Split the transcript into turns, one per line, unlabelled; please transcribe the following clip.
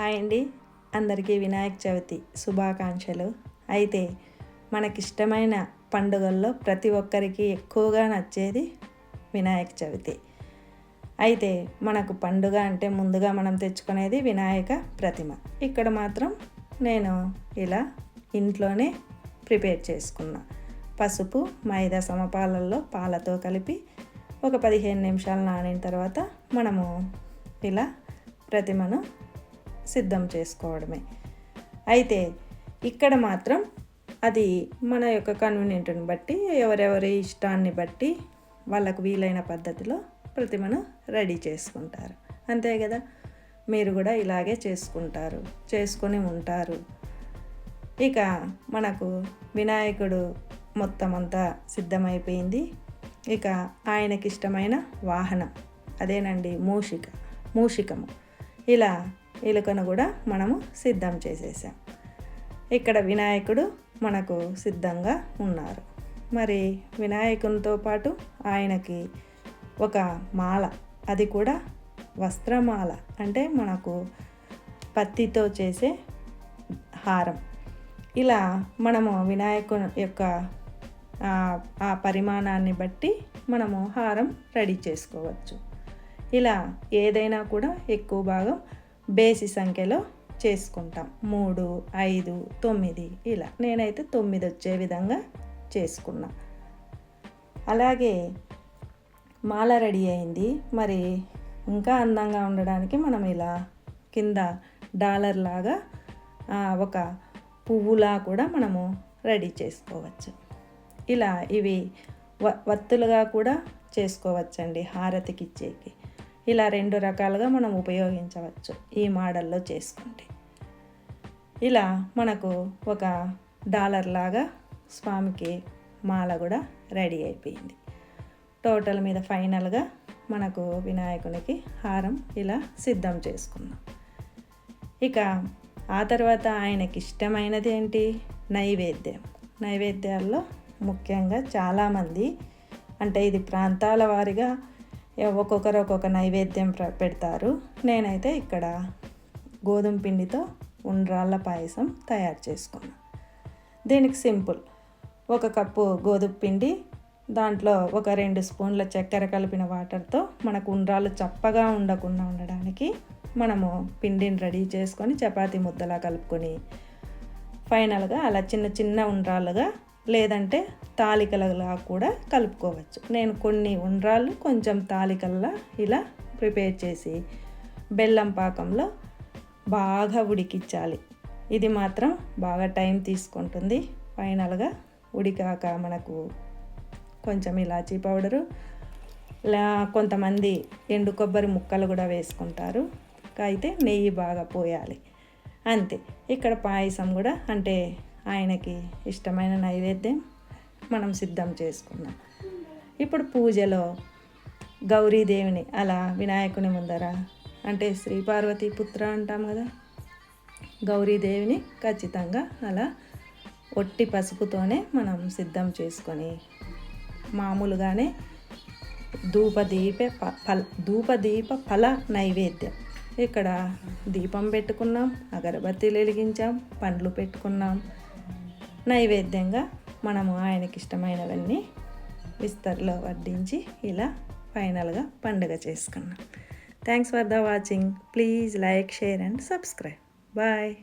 Hi అండి. అందరికీ వినాయక చవితి శుభాకాంక్షలు. అయితే మనకిష్టమైన పండుగల్లో ప్రతి ఒక్కరికి ఎక్కువగా నచ్చేది వినాయక చవితి. అయితే మనకు పండుగ అంటే ముందుగా మనం తెచ్చుకునేది వినాయక ప్రతిమ. ఇక్కడ మాత్రం నేను ఇలా ఇంట్లోనే ప్రిపేర్ చేసుకున్నా. పసుపు మైదా సమపాలల్లో పాలతో కలిపి ఒక పదిహేను నిమిషాలు నానిన తర్వాత మనము ఇలా ప్రతిమను సిద్ధం చేసుకోవడమే. అయితే ఇక్కడ మాత్రం అది మన యొక్క కన్వీనియంట్ని బట్టి ఎవరెవరి ఇష్టాన్ని బట్టి వాళ్ళకు వీలైన పద్ధతిలో ప్రతిమను రెడీ చేసుకుంటారు. అంతే కదా? మీరు కూడా ఇలాగే చేసుకుంటారు చేసుకొని ఉంటారు. ఇక మనకు వినాయకుడు మొత్తం అంతా సిద్ధమైపోయింది. ఇక ఆయనకి ఇష్టమైన వాహనం అదేనండి మూషిక మూషికము. ఇలా ఎలుకను కూడా మనము సిద్ధం చేసేసాం. ఇక్కడ వినాయకుడు మనకు సిద్ధంగా ఉన్నారు. మరి వినాయకునితో పాటు ఆయనకి ఒక మాల అది కూడా వస్త్రమాల అంటే మనకు పత్తితో చేసే హారం. ఇలా మనము వినాయకుని యొక్క ఆ పరిమాణాన్ని బట్టి మనము హారం రెడీ చేసుకోవచ్చు. ఇలా ఏదైనా కూడా ఎక్కువ భాగం బేసి సంఖ్యలో చేసుకుంటాం. మూడు ఐదు తొమ్మిది ఇలా. నేనైతే తొమ్మిది వచ్చే విధంగా చేసుకున్నా. అలాగే మాల రెడీ అయింది. మరి ఇంకా అందంగా ఉండడానికి మనం ఇలా కింద డాలర్ లాగా ఒక పువ్వులా కూడా మనము రెడీ చేసుకోవచ్చు. ఇలా ఇవి వత్తులుగా కూడా చేసుకోవచ్చండి హారతికి ఇచ్చేకి ఇలా రెండు రకాలుగా మనం ఉపయోగించవచ్చు ఈ మోడల్లో చేసుకుంటే. ఇలా మనకు ఒక డాలర్ లాగా స్వామికి మాల కూడా రెడీ అయిపోయింది. టోటల్ మీద ఫైనల్గా మనకు వినాయకునికి హారం ఇలా సిద్ధం చేసుకున్నాం. ఇక ఆ తర్వాత ఆయనకి ఇష్టమైనది ఏంటి? నైవేద్యం. నైవేద్యాల్లో ముఖ్యంగా చాలామంది అంటే ఇది ప్రాంతాల వారిగా ఒక్కొక్కరు ఒక్కొక్క నైవేద్యం పెడతారు. నేనైతే ఇక్కడ గోధుమ పిండితో ఉండ్రాళ్ళ పాయసం తయారు చేసుకున్నాను దీనికి సింపుల్. ఒక కప్పు గోధుమ పిండి దాంట్లో ఒక రెండు స్పూన్ల చక్కెర కలిపిన వాటర్తో మనకు ఉండ్రాలు చప్పగా ఉండకుండా ఉండడానికి మనము పిండిని రెడీ చేసుకొని చపాతీ ముద్దలా కలుపుకొని ఫైనల్గా అలా చిన్న చిన్న ఉండ్రాలుగా లేదంటే తాలికలలా కూడా కలుపుకోవచ్చు. నేను కొన్ని ఉండ్రాళ్ళు కొంచెం తాలికల్లా ఇలా ప్రిపేర్ చేసి బెల్లం పాకంలో బాగా ఉడికించాలి. ఇది మాత్రం బాగా టైం తీసుకుంటుంది. ఫైనల్గా ఉడికాక మనకు కొంచెం ఇలాచీ పౌడరు కొంతమంది ఎండు కొబ్బరి ముక్కలు కూడా వేసుకుంటారు. అయితే నెయ్యి బాగా పోయాలి. అంతే. ఇక్కడ పాయసం కూడా అంటే ఆయనకి ఇష్టమైన నైవేద్యం మనం సిద్ధం చేసుకున్నాం ఇప్పుడు పూజలో గౌరీదేవిని అలా వినాయకుని ముందర అంటే శ్రీ పార్వతీ పుత్ర అంటాం కదా గౌరీదేవిని ఖచ్చితంగా అలా ఒట్టి పసుపుతోనే మనం సిద్ధం చేసుకొని మామూలుగానే ధూపదీప ఫల ధూపదీప ఫల నైవేద్యం. ఇక్కడ దీపం పెట్టుకున్నాం అగరబత్తి వెలిగించాం పండ్లు పెట్టుకున్నాం నైవేద్యంగా మనము ఆయనకి ఇష్టమైనవన్నీ విస్తర్లో వడ్డించి ఇలా ఫైనల్గా పండుగ చేసుకున్నాం. Thanks for the watching. Please like share and subscribe. Bye.